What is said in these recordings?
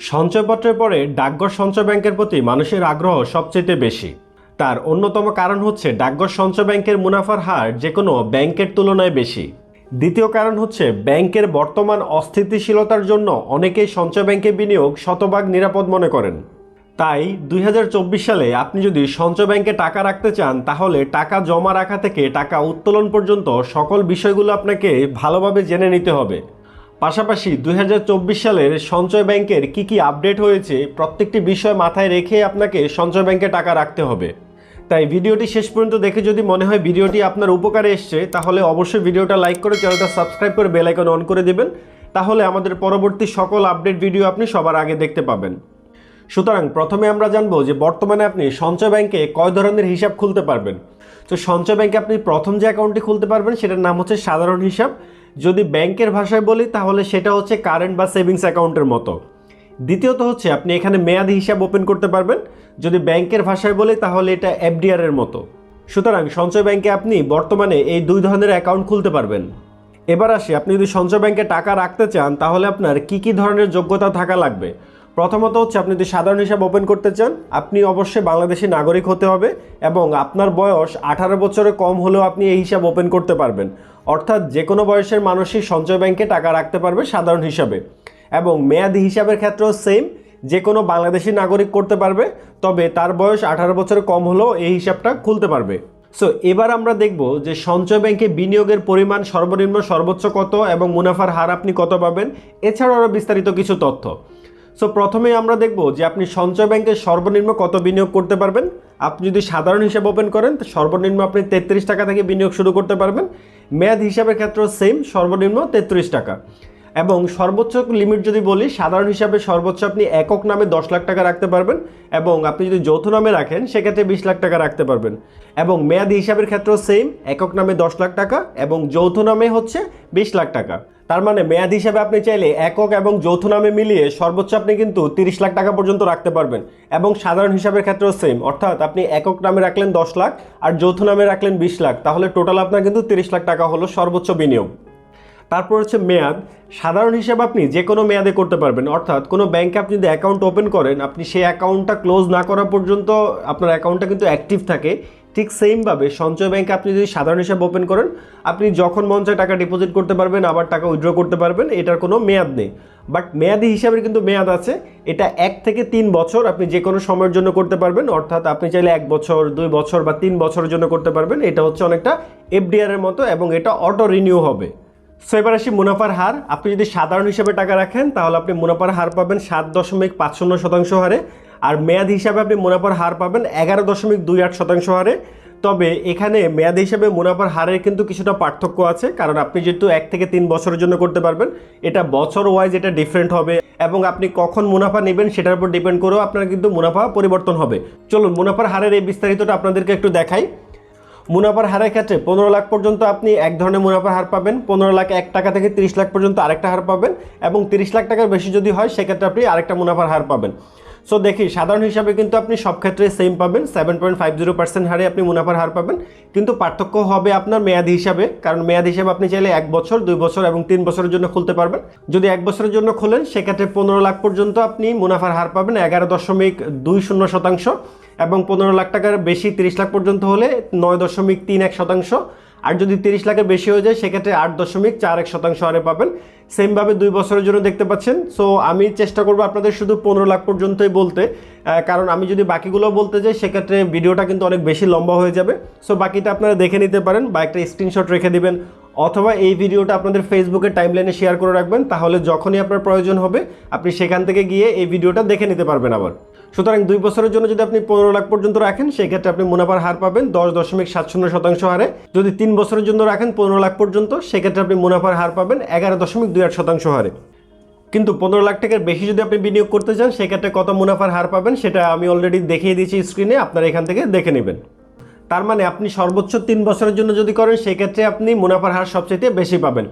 সঞ্চয়পত্রের পরে ডাকঘর সঞ্চয় ব্যাংকের প্রতি মানুষের আগ্রহ সবচেয়ে বেশি। তার অন্যতম কারণ হচ্ছে ডাকঘর সঞ্চয় ব্যাংকের মুনাফার হার যে কোনো ব্যাংকের তুলনায় বেশি। দ্বিতীয় কারণ হচ্ছে ব্যাংকের বর্তমান অস্থিতিশীলতার জন্য অনেকেই সঞ্চয় ব্যাংকে বিনিয়োগ শতভাগ নিরাপদ মনে করেন। তাই দুই হাজার চব্বিশ সালে আপনি যদি সঞ্চয় ব্যাংকে টাকা রাখতে চান, তাহলে টাকা জমা রাখা থেকে টাকা উত্তোলন পর্যন্ত সকল বিষয়গুলো আপনাকে ভালোভাবে জেনে নিতে হবে। পাশাপাশি দুই হাজার চব্বিশ সালের সঞ্চয় ব্যাংকের কি কি আপডেট হয়েছে, প্রত্যেকটি বিষয় মাথায় রেখে আপনাকে সঞ্চয় ব্যাংকে টাকা রাখতে হবে। তাই ভিডিওটি শেষ পর্যন্ত দেখে যদি মনে হয় ভিডিওটি আপনার উপকারে এসছে, তাহলে অবশ্যই ভিডিওটা লাইক করে চ্যানেলটা সাবস্ক্রাইব করে বেল আইকন অন করে দেবেন। তাহলে আমাদের পরবর্তী সকল আপডেট ভিডিও আপনি সবার আগে দেখতে পাবেন। সুতরাং প্রথমে আমরা জানব যে বর্তমানে আপনি সঞ্চয় ব্যাংকে কয় ধরনের হিসাব খুলতে পারবেন। তো সঞ্চয় ব্যাংকে আপনি প্রথম যে অ্যাকাউন্টটি খুলতে পারবেন, সেটার নাম হচ্ছে সাধারণ হিসাব। যদি ব্যাংকের ভাষায় বলি, তাহলে সেটা হচ্ছে কারেন্ট বা সেভিংস অ্যাকাউন্টের মতো। দ্বিতীয়ত হচ্ছে, আপনি এখানে মেয়াদি হিসাব ওপেন করতে পারবেন। যদি ব্যাংকের ভাষায় বলি, তাহলে এটা এফডিআরের মতো। সুতরাং সঞ্চয় ব্যাংকে আপনি বর্তমানে এই দুই ধরনের অ্যাকাউন্ট খুলতে পারবেন। এবার আসি, আপনি যদি সঞ্চয় ব্যাংকে টাকা রাখতে চান, তাহলে আপনার কি কি ধরনের যোগ্যতা থাকা লাগবে? প্রথমত হচ্ছে আপনি যদি সাধারণ হিসাব ওপেন করতে চান, আপনি অবশ্যই বাংলাদেশি নাগরিক হতে হবে এবং আপনার বয়স আঠারো বছরে কম হলেও আপনি এই হিসাব ওপেন করতে পারবেন। অর্থাৎ যে কোনো বয়সের মানুষই সঞ্চয় ব্যাংকে টাকা রাখতে পারবে সাধারণ হিসাবে। এবং মেয়াদি হিসাবের ক্ষেত্রেও সেম যে কোনো বাংলাদেশি নাগরিক করতে পারবে, তবে তার বয়স আঠারো বছরে কম হলেও এই হিসাবটা খুলতে পারবে। সো এবার আমরা দেখব যে সঞ্চয় ব্যাংকে বিনিয়োগের পরিমাণ সর্বনিম্ন সর্বোচ্চ কত এবং মুনাফার হার আপনি কত পাবেন, এছাড়াও আরও বিস্তারিত কিছু তথ্য। সো প্রথমে আমরা দেখব যে আপনি সঞ্চয় ব্যাংকে সর্বনিম্ন কত বিনিয়োগ করতে পারবেন। আপনি যদি সাধারণ হিসাব ওপেন করেন, তো সর্বনিম্ন আপনি তেত্রিশ টাকা থেকে বিনিয়োগ শুরু করতে পারবেন। মেয়াদ হিসাবের ক্ষেত্রেও সেম সর্বনিম্ন তেত্রিশ টাকা। এবং সর্বোচ্চ লিমিট যদি বলি, সাধারণ হিসাবে সর্বোচ্চ আপনি একক নামে দশ লাখ টাকা রাখতে পারবেন এবং আপনি যদি যৌথ নামে রাখেন, সেক্ষেত্রে বিশ লাখ টাকা রাখতে পারবেন। এবং মেয়াদি হিসাবের ক্ষেত্রেও সেম একক নামে দশ লাখ টাকা এবং যৌথ নামে হচ্ছে বিশ লাখ টাকা। তার মানে মেয়াদ হিসাবে আপনি চাইলে একক এবং যৌথ নামে মিলিয়ে সর্বোচ্চ আপনি কিন্তু তিরিশ লাখ টাকা পর্যন্ত রাখতে পারবেন। এবং সাধারণ হিসাবের ক্ষেত্রেও সেম অর্থাৎ আপনি একক নামে রাখলেন দশ লাখ আর যৌথ নামে রাখলেন বিশ লাখ, তাহলে টোটাল আপনার কিন্তু তিরিশ লাখ টাকা হলো সর্বোচ্চ বিনিয়োগ। তারপর হচ্ছে মেয়াদ, সাধারণ হিসাবে আপনি যে কোনো মেয়াদে করতে পারবেন, অর্থাৎ কোনো ব্যাংকে আপনি যদি অ্যাকাউন্ট ওপেন করেন, আপনি সেই অ্যাকাউন্টটা ক্লোজ না করা পর্যন্ত আপনার অ্যাকাউন্টটা কিন্তু অ্যাক্টিভ থাকে। ঠিক সেমভাবে সঞ্চয় ব্যাংকে আপনি যদি সাধারণ হিসাব ওপেন করেন, আপনি যখন মন চায় টাকা ডিপোজিট করতে পারবেন, আবার টাকা উইথড্র করতে পারবেন, এটার কোনো মেয়াদ নেই। বাট মেয়াদি হিসাবের কিন্তু মেয়াদ আছে, এটা এক থেকে তিন বছর আপনি যে কোনো সময়ের জন্য করতে পারবেন, অর্থাৎ আপনি চাইলে এক বছর, দুই বছর বা তিন বছরের জন্য করতে পারবেন, এটা হচ্ছে অনেকটা এফডিআর এর মতো এবং এটা অটো রিনিউ হবে। সো এবার আসি মুনাফার হার। আপনি যদি সাধারণ হিসাবে টাকা রাখেন, তাহলে আপনি মুনাফার হার পাবেন সাত দশমিক পাঁচ শূন্য শতাংশ হারে। আর মেয়াদ হিসাবে আপনি মুনাফার হার পাবেন এগারো দশমিক দুই আট শতাংশ হারে। তবে এখানে মেয়াদ হিসাবে মুনাফার হারের কিন্তু কিছুটা পার্থক্য আছে, কারণ আপনি যেহেতু এক থেকে তিন বছরের জন্য করতে পারবেন, এটা বছর ওয়াইজ এটা ডিফারেন্ট হবে এবং আপনি কখন মুনাফা নেবেন সেটার উপর ডিপেন্ড করেও আপনার কিন্তু মুনাফা পরিবর্তন হবে। চলুন, মুনাফার হারের এই বিস্তারিতটা আপনাদেরকে একটু দেখাই। মুনাফার হারের ক্ষেত্রে পনেরো লাখ পর্যন্ত আপনি এক ধরনের মুনাফার হার পাবেন, পনেরো লাখ এক টাকা থেকে তিরিশ লাখ পর্যন্ত আরেকটা হার পাবেন এবং তিরিশ লাখ টাকার বেশি যদি হয়, সেক্ষেত্রে আপনি আরেকটা মুনাফার হার পাবেন। সো দেখি, সাধারণ হিসাবে কিন্তু আপনি সব ক্ষেত্রে সেম পাবেন। Seven point five zero percent হারে আপনি মুনাফার হার পাবেন। কিন্তু পার্থক্য হবে আপনার মেয়াদ হিসাবে। কারণ মেয়াদ হিসাবে আপনি চাইলে এক বছর, দুই বছর এবং তিন বছরের জন্য খুলতে পারবেন। যদি এক বছরের জন্য খোলেন, সেক্ষেত্রে পনেরো লাখ পর্যন্ত আপনি মুনাফার হার পাবেন, এগারো দশমিক দুই শূন্য শতাংশ। এবং পনেরো লাখ টাকার বেশি তিরিশ লাখ পর্যন্ত হলে নয় দশমিক তিন এক শতাংশ। আর যদি তিরিশ লাখের বেশি হয়ে যায়, সেক্ষেত্রে আট দশমিক চার এক শতাংশ হারে পাবেন। সেমভাবে দুই বছরের জন্য দেখতে পাচ্ছেন। সো আমি চেষ্টা করব আপনাদের শুধু পনেরো লাখ পর্যন্তই বলতে কারণ আমি যদি বাকিগুলো বলতে যাই, সেক্ষেত্রে ভিডিওটা কিন্তু অনেক বেশি লম্বা হয়ে যাবে। সো বাকিটা আপনারা দেখে নিতে পারেন বা একটা স্ক্রিনশট রেখে দিবেন, অথবা এই ভিডিওটা আপনাদের ফেসবুকে টাইমলাইনে শেয়ার করে রাখবেন, তাহলে যখনই আপনার প্রয়োজন হবে, আপনি সেখান থেকে গিয়ে এই ভিডিওটা দেখে নিতে পারবেন আবার। সুতরাং দুই বছরের জন্য যদি আপনি পনেরো লাখ পর্যন্ত রাখেন, সেক্ষেত্রে আপনি মুনাফার হার পাবেন দশ দশমিক সাত শূন্য শতাংশ হারে। যদি তিন বছরের জন্য রাখেন, পনেরো লাখ পর্যন্ত, সেক্ষেত্রে আপনি মুনাফার হার পাবেন এগারো দশমিক দুই আট শতাংশ হারে। কিন্তু পনেরো লাখ টাকার বেশি যদি আপনি বিনিয়োগ করতে চান, সেক্ষেত্রে কত মুনাফার হার পাবেন সেটা আমি অলরেডি দেখিয়ে দিয়েছি স্ক্রিনে আপনারা এখান থেকে দেখে নেবেন। তার মানে আপনি সর্বোচ্চ তিন বছরের জন্য যদি করেন, সেক্ষেত্রে আপনি মুনাফার হার সবচেয়ে বেশি পাবেন।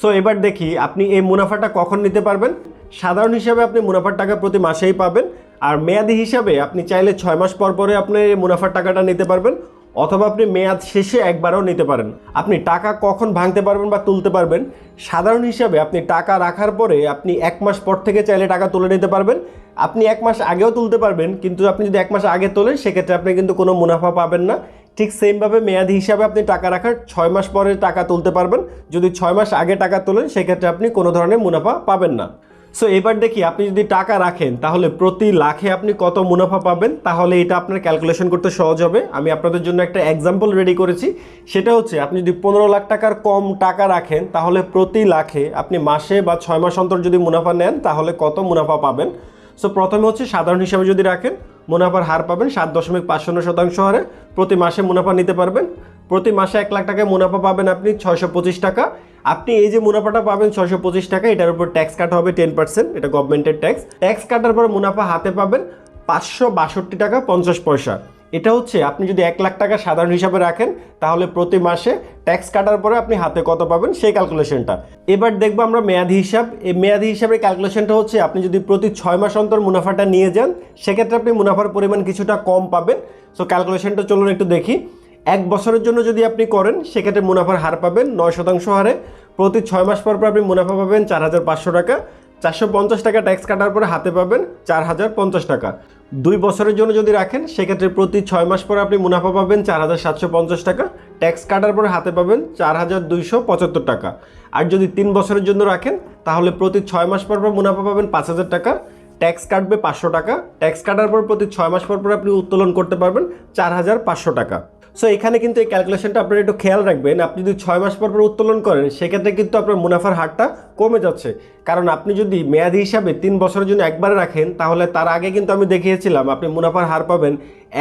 সো এবার দেখি, আপনি এই মুনাফাটা কখন নিতে পারবেন? সাধারণ হিসাবে আপনি মুনাফার টাকা প্রতি মাসেই পাবেন। আর মেয়াদি হিসাবে আপনি চাইলে ছয় মাস পর পরে আপনি মুনাফার টাকাটা নিতে পারবেন, অথবা আপনি মেয়াদ শেষে একবারও নিতে পারেন। আপনি টাকা কখন ভাঙতে পারবেন বা তুলতে পারবেন, সাধারণ হিসাবে আপনি টাকা রাখার পরে আপনি এক মাস পর থেকে চাইলে টাকা তুলে নিতে পারবেন। আপনি এক মাস আগেও তুলতে পারবেন, কিন্তু আপনি যদি এক মাস আগে তোলেন, সেক্ষেত্রে আপনি কিন্তু কোনো মুনাফা পাবেন না। ঠিক সেমভাবে মেয়াদি হিসাবে আপনি টাকা রাখার ছয় মাস পরে টাকা তুলতে পারবেন। যদি ছয় মাস আগে টাকা তোলেন, সেক্ষেত্রে আপনি কোনো ধরনের মুনাফা পাবেন না। সো এবার দেখি আপনি যদি টাকা রাখেন, তাহলে প্রতি লাখে আপনি কত মুনাফা পাবেন? তাহলে এটা আপনার ক্যালকুলেশন করতে সহজ হবে। আমি আপনাদের জন্য একটা এক্সাম্পল রেডি করেছি। সেটা হচ্ছে, আপনি যদি পনেরো লাখ টাকার কম টাকা রাখেন, তাহলে প্রতি লাখে আপনি মাসে বা ছয় মাস অন্তর যদি মুনাফা নেন, তাহলে কত মুনাফা পাবেন? সো প্রথমে হচ্ছে সাধারণ হিসাবে যদি রাখেন, মুনাফার হার পাবেন সাত দশমিক পাঁচ শূন্য শতাংশ হারে। প্রতি মাসে মুনাফা নিতে পারবেন। প্রতি মাসে এক লাখ টাকায় মুনাফা পাবেন আপনি ছয়শো পঁচিশ টাকা। আপনি এই যে মুনাফাটা পাবেন ছয়শো পঁচিশ টাকা এটার উপর ট্যাক্স কাটা হবে টেন পার্সেন্ট এটা গভর্নমেন্টের ট্যাক্স ট্যাক্স কাটার পর মুনাফা হাতে পাবেন পাঁচশো বাষট্টি টাকা পঞ্চাশ পয়সা। এটা হচ্ছে আপনি যদি এক লাখ টাকা সাধারণ হিসাবে রাখেন, তাহলে প্রতি মাসে ট্যাক্স কাটার পরে আপনি হাতে কত পাবেন সেই ক্যালকুলেশনটা এবার দেখব আমরা মেয়াদি হিসাব। এই মেয়াদি হিসাবের ক্যালকুলেশনটা হচ্ছে আপনি যদি প্রতি ছয় মাস অন্তর মুনাফাটা নিয়ে যান, সেক্ষেত্রে আপনি মুনাফার পরিমাণ কিছুটা কম পাবেন। সো ক্যালকুলেশনটা চলুন একটু দেখি। এক বছরের জন্য যদি আপনি করেন, সেক্ষেত্রে মুনাফার হার পাবেন নয় শতাংশ হারে। প্রতি ছয় মাস পর পর আপনি মুনাফা পাবেন চার হাজার পাঁচশো টাকা। চারশো পঞ্চাশ টাকা ট্যাক্স কাটার পরে হাতে পাবেন চার হাজার পঞ্চাশ টাকা। দুই বছরের জন্য যদি রাখেন, সেক্ষেত্রে প্রতি ছয় মাস পরে আপনি মুনাফা পাবেন চার হাজার সাতশো পঞ্চাশ টাকা। ট্যাক্স কাটার পরে হাতে পাবেন চার হাজার দুইশো পঁচাত্তর টাকা। আর যদি তিন বছরের জন্য রাখেন, তাহলে প্রতি ছয় মাস পর পর মুনাফা পাবেন পাঁচ হাজার টাকা। ট্যাক্স কাটবে পাঁচশো টাকা। ট্যাক্স কাটার পর প্রতি ছয় মাস পর পর আপনি উত্তোলন করতে পারবেন চার হাজার পাঁচশো টাকা। সো এখানে কিন্তু এই ক্যালকুলেশনটা আপনারা একটু খেয়াল রাখবেন। আপনি যদি ছয় মাস পর পর উত্তোলন করেন, সেক্ষেত্রে কিন্তু আপনার মুনাফার হারটা কমে যাচ্ছে। কারণ আপনি যদি মেয়াদি হিসাবে তিন বছরের জন্য একবারে রাখেন, তাহলে তার আগে কিন্তু আমি দেখিয়েছিলাম, আপনি মুনাফার হার পাবেন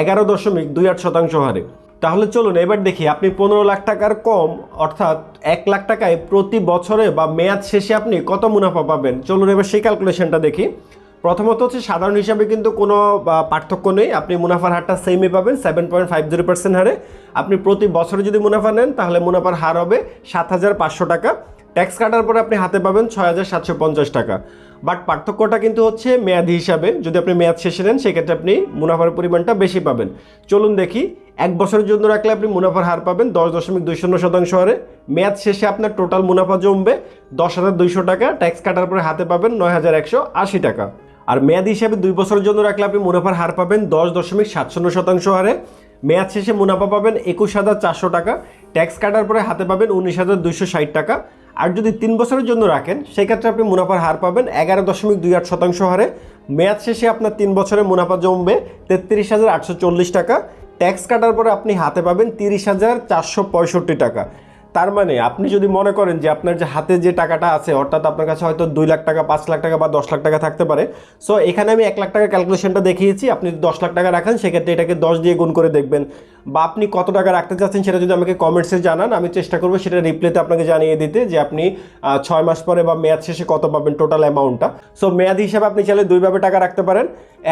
এগারো দশমিক দুই আট শতাংশ হারে। তাহলে চলুন, এবার দেখি, আপনি পনেরো লাখ টাকার কম, অর্থাৎ এক লাখ টাকায় প্রতি বছরে বা মেয়াদ শেষে আপনি কত মুনাফা পাবেন? চলুন এবার সেই ক্যালকুলেশনটা দেখি। প্রথমত হচ্ছে সাধারণ হিসাবে কিন্তু কোনো পার্থক্য নেই। আপনি মুনাফার হারটা সেমই পাবেন seven point five zero percent হারে। আপনি প্রতি বছরে যদি মুনাফা নেন, তাহলে মুনাফার হার হবে সাত হাজার পাঁচশো টাকা। ট্যাক্স কাটার পরে আপনি হাতে পাবেন ছয় হাজার সাতশো পঞ্চাশ টাকা। বাট পার্থক্যটা কিন্তু হচ্ছে মেয়াদি হিসাবে। যদি আপনি মেয়াদ শেষে নেন, সেক্ষেত্রে আপনি মুনাফার পরিমাণটা বেশি পাবেন। চলুন দেখি, এক বছরের জন্য রাখলে আপনি মুনাফার হার পাবেন দশ দশমিক দুই শূন্য শতাংশ হারে। মেয়াদ শেষে আপনার টোটাল মুনাফা জমবে দশ হাজার দুইশো টাকা। ট্যাক্স কাটার পরে হাতে পাবেন নয় হাজার একশো আশি টাকা। আর মেয়াদ হিসাবে দুই বছরের জন্য রাখলে আপনি মুনাফার হার পাবেন দশ দশমিক সাত শূন্য শতাংশ হারে। মেয়াদ শেষে মুনাফা পাবেন একুশ হাজার চারশো টাকা। ট্যাক্স কাটার পরে হাতে পাবেন উনিশ হাজার দুইশো ষাট টাকা। আর যদি তিন বছরের জন্য রাখেন, সেক্ষেত্রে আপনি মুনাফার হার পাবেন এগারো দশমিক দুই আট শতাংশ হারে। মেয়াদ শেষে আপনার তিন বছরে মুনাফা জমবে তেত্রিশ হাজার আটশো চল্লিশ টাকা। ট্যাক্স কাটার পরে আপনি হাতে পাবেন তিরিশ হাজার চারশো পঁয়ষট্টি টাকা। তার মানে আপনি যদি মনে করেন যে আপনার যে হাতে যে টাকাটা আছে, অর্থাৎ আপনার কাছে হয়তো দুই লাখ টাকা, পাঁচ লাখ টাকা বা দশ লাখ টাকা থাকতে পারে। সো এখানে আমি এক লাখ টাকা ক্যালকুলেশনটা দেখিয়েছি। আপনি যদি দশ লাখ টাকা রাখেন, সেক্ষেত্রে এটাকে দশ দিয়ে গুণ করে দেখবেন। বা আপনি কত টাকা রাখতে চাচ্ছেন সেটা যদি আমাকে কমেন্টসে জানান, আমি চেষ্টা করব সেটা রিপ্লেতে আপনাকে জানিয়ে দিতে যে আপনি ছয় মাস পরে বা মেয়াদ শেষে কত পাবেন টোটাল অ্যামাউন্টটা সো মেয়াদ হিসাবে আপনি চাইলে দুইভাবে টাকা রাখতে পারেন।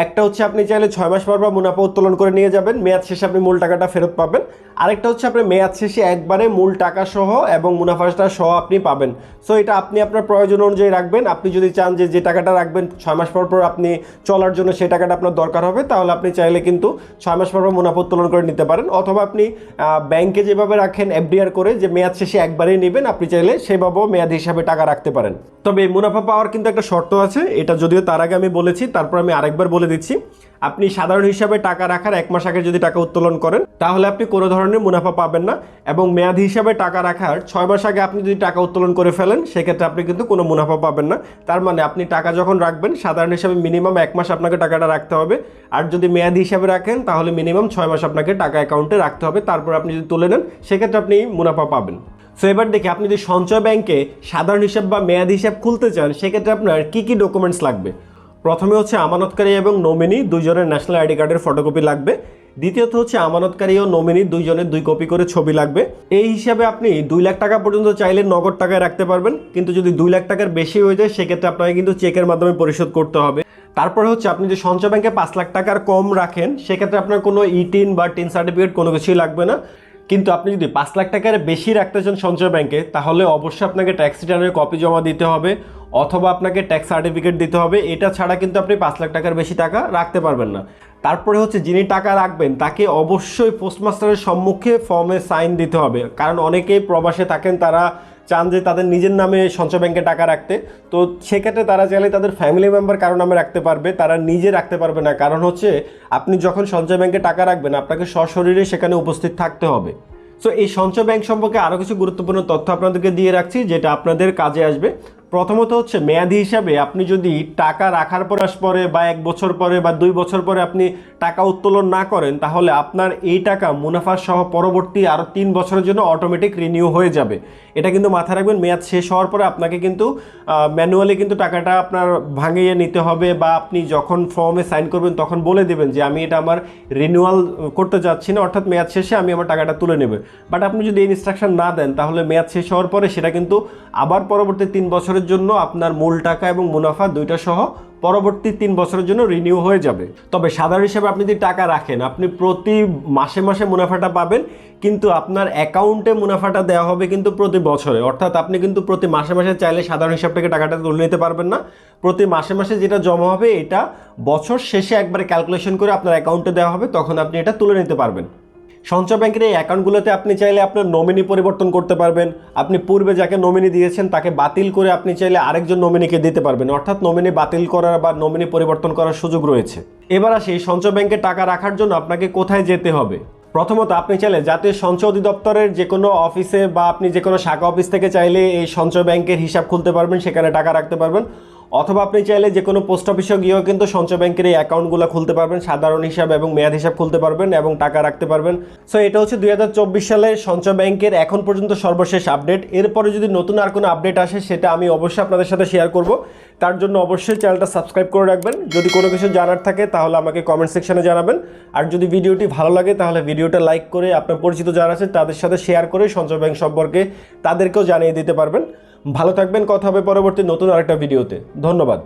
একটা হচ্ছে আপনি চাইলে ছয় মাস পর বা মুনাফা উত্তোলন করে নিয়ে যাবেন, মেয়াদ শেষে আপনি মূল টাকাটা ফেরত পাবেন। আরেকটা হচ্ছে আপনি মেয়াদ শেষে একবারে মূল টাকা সহ এবং মুনাফাটা সহ আপনি পাবেন। সো এটা আপনি আপনার প্রয়োজন অনুযায়ী রাখবেন। আপনি যদি চান যে যে টাকাটা রাখবেন, ছয় মাস পর পর আপনি চলার জন্য সেই টাকাটা আপনার দরকার হবে, তাহলে আপনি চাইলে কিন্তু ছয় মাস পর পর মুনাফা উত্তোলন করে নিতে পারেন। অথবা আপনি ব্যাংকে যেভাবে রাখেন এফডিআর করে যে মেয়াদ শেষে একবারেই নেবেন, আপনি চাইলে সেভাবেও মেয়াদ হিসাবে টাকা রাখতে পারেন। তবে মুনাফা পাওয়ার কিন্তু একটা শর্ত আছে, এটা যদিও তার আগে আমি বলেছি, তারপর আমি আরেকবার বলে দিচ্ছি। আপনি সাধারণ হিসাবে টাকা রাখার এক মাস আগে যদি টাকা উত্তোলন করেন, তাহলে আপনি কোনো ধরনের মুনাফা পাবেন না এবং মেয়াদি হিসাবে টাকা রাখার ছয় মাস আগে আপনি যদি টাকা উত্তোলন করে ফেলেন, সেক্ষেত্রে আপনি কিন্তু কোনো মুনাফা পাবেন না। তার মানে আপনি টাকা যখন রাখবেন, সাধারণ হিসাবে মিনিমাম এক মাস আপনাকে টাকাটা রাখতে হবে। আর যদি মেয়াদি হিসাবে রাখেন, তাহলে মিনিমাম ছয় মাস আপনাকে টাকা অ্যাকাউন্টে রাখতে হবে। তারপর আপনি যদি তুলে নেন, সেক্ষেত্রে আপনি মুনাফা পাবেন। সো এবার দেখি, আপনি যদি সঞ্চয় ব্যাংকে সাধারণ হিসাব বা মেয়াদি হিসাব খুলতে চান, সেক্ষেত্রে আপনার কী কী ডকুমেন্টস লাগবে? প্রথমে হচ্ছে আমানতকারী এবং নমিনি, দুইজনের ন্যাশনাল আইডি কার্ডের ফটোকপি লাগবে। দ্বিতীয়ত হচ্ছে আমানতকারী ও নমিনি দুইজনের দুই কপি করে ছবি লাগবে। এই হিসাবে আপনি দুই লাখ টাকা পর্যন্ত চাইলে নগদ টাকায় রাখতে পারবেন, কিন্তু যদি দুই লাখ টাকার বেশি হয়ে যায়, সেক্ষেত্রে আপনাকে কিন্তু চেকের মাধ্যমে পরিশোধ করতে হবে। তারপরে হচ্ছে আপনি যদি সঞ্চয় ব্যাংকে পাঁচ লাখ টাকার কম রাখেন, সেক্ষেত্রে আপনার কোনো ইটিন বা টিন সার্টিফিকেট কোনো কিছুই লাগবে না। কিন্তু আপনি যদি পাঁচ লাখ টাকার বেশি রাখতে চান সঞ্চয় ব্যাংকে, তাহলে অবশ্যই আপনাকে ট্যাক্স রিটার্নের কপি জমা দিতে হবে, অথবা আপনাকে ট্যাক্স সার্টিফিকেট দিতে হবে। এটা ছাড়া কিন্তু আপনি পাঁচ লাখ টাকার বেশি টাকা রাখতে পারবেন না। তারপরে হচ্ছে যিনি টাকা রাখবেন, তাকে অবশ্যই পোস্টমাস্টারের সম্মুখে ফর্মে সাইন দিতে হবে। কারণ অনেকেই প্রবাসে থাকেন, তারা চান যে তাদের নিজের নামে সঞ্চয় ব্যাংকে টাকা রাখতে। তো সেক্ষেত্রে তারা চাইলে তাদের ফ্যামিলি মেম্বার কারও নামে রাখতে পারবে, তারা নিজে রাখতে পারবে না। কারণ হচ্ছে, আপনি যখন সঞ্চয় ব্যাংকে টাকা রাখবেন, আপনাকে সশরীরে সেখানে উপস্থিত থাকতে হবে। সো এই সঞ্চয় ব্যাংক সম্পর্কে আরও কিছু গুরুত্বপূর্ণ তথ্য আপনাদেরকে দিয়ে রাখছি, যেটা আপনাদের কাজে আসবে। প্রথমত হচ্ছে মেয়াদি হিসাবে আপনি যদি টাকা রাখার পর আস পরে বা এক বছর পরে বা দুই বছর পরে আপনি টাকা উত্তোলন না করেন, তাহলে আপনার এই টাকা মুনাফা সহ পরবর্তী আরও তিন বছরের জন্য অটোমেটিক রিনিউ হয়ে যাবে। এটা কিন্তু মাথায় রাখবেন, মেয়াদ শেষ হওয়ার পরে আপনাকে কিন্তু ম্যানুয়ালি কিন্তু টাকাটা আপনার ভাঙিয়ে নিতে হবে বা আপনি যখন ফর্মে সাইন করবেন তখন বলে দেবেন যে আমি এটা আমার রিনিউয়াল করতে যাচ্ছি না, অর্থাৎ মেয়াদ শেষে আমি আমার টাকাটা তুলে নেবে। বাট আপনি যদি এই ইনস্ট্রাকশন না দেন, তাহলে মেয়াদ শেষ হওয়ার পরে সেটা কিন্তু আবার পরবর্তী তিন বছরের জন্য আপনার মূল টাকা এবং মুনাফা দুইটা সহ পরবর্তী তিন বছরের জন্য রিনিউ হয়ে যাবে। তবে সাধারণ হিসাবে আপনি যদি টাকা রাখেন, আপনি প্রতি মাসে মাসে মুনাফাটা পাবেন, কিন্তু আপনার অ্যাকাউন্টে মুনাফাটা দেওয়া হবে কিন্তু প্রতি বছরে। অর্থাৎ আপনি কিন্তু প্রতি মাসে মাসে চাইলে সাধারণ হিসাব থেকে টাকাটা তুলে নিতে পারবেন না। প্রতি মাসে মাসে যেটা জমা হবে, এটা বছর শেষে একবারে ক্যালকুলেশন করে আপনার অ্যাকাউন্টে দেওয়া হবে, তখন আপনি এটা তুলে নিতে পারবেন। সঞ্চয় ব্যাংকের এই অ্যাকাউন্টগুলোতে আপনি চাইলে আপনার নমিনি পরিবর্তন করতে পারবেন। আপনি পূর্বে যাকে নমিনি দিয়েছেন, তাকে বাতিল করে আপনি চাইলে আরেকজন নমিনিকে দিতে পারবেন। অর্থাৎ নমিনি বাতিল করার বা নমিনি পরিবর্তন করার সুযোগ রয়েছে। এবার আসি সঞ্চয় ব্যাংকে টাকা রাখার জন্য আপনাকে কোথায় যেতে হবে? প্রথমত, আপনি চাইলে জাতীয় সঞ্চয় অধিদপ্তরের যে কোনো অফিসে বা আপনি যে কোনো শাখা অফিস থেকে চাইলে এই সঞ্চয় ব্যাংকের হিসাব খুলতে পারবেন, সেখানে টাকা রাখতে পারবেন। অথবা আপনি চাইলে যে কোনো পোস্ট অফিসে গিয়েও কিন্তু সঞ্চয় ব্যাংকের এই অ্যাকাউন্টগুলো খুলতে পারবেন, সাধারণ হিসাব এবং মেয়াদ হিসাব খুলতে পারবেন এবং টাকা রাখতে পারবেন। সো এটা হচ্ছে দুই সালের সঞ্চয় ব্যাংকের এখন পর্যন্ত সর্বশেষ আপডেট। এরপরে যদি নতুন আর কোনো আপডেট আসে, সেটা আমি অবশ্যই আপনাদের সাথে শেয়ার করব। তার জন্য অবশ্যই চ্যানেলটা সাবস্ক্রাইব করে রাখবেন। যদি কোনো কিছু জানার থাকে, তাহলে আমাকে কমেন্ট সেকশনে জানাবেন। আর যদি ভিডিওটি ভালো লাগে, তাহলে ভিডিওটা লাইক করে আপনার পরিচিত যারা আছে, তাদের সাথে শেয়ার করে সঞ্চয় ব্যাংক সম্পর্কে তাদেরকেও জানিয়ে দিতে পারবেন। ভালো থাকবেন কথা হবে পরবর্তী নতুন আরেকটা ভিডিওতে। ধন্যবাদ।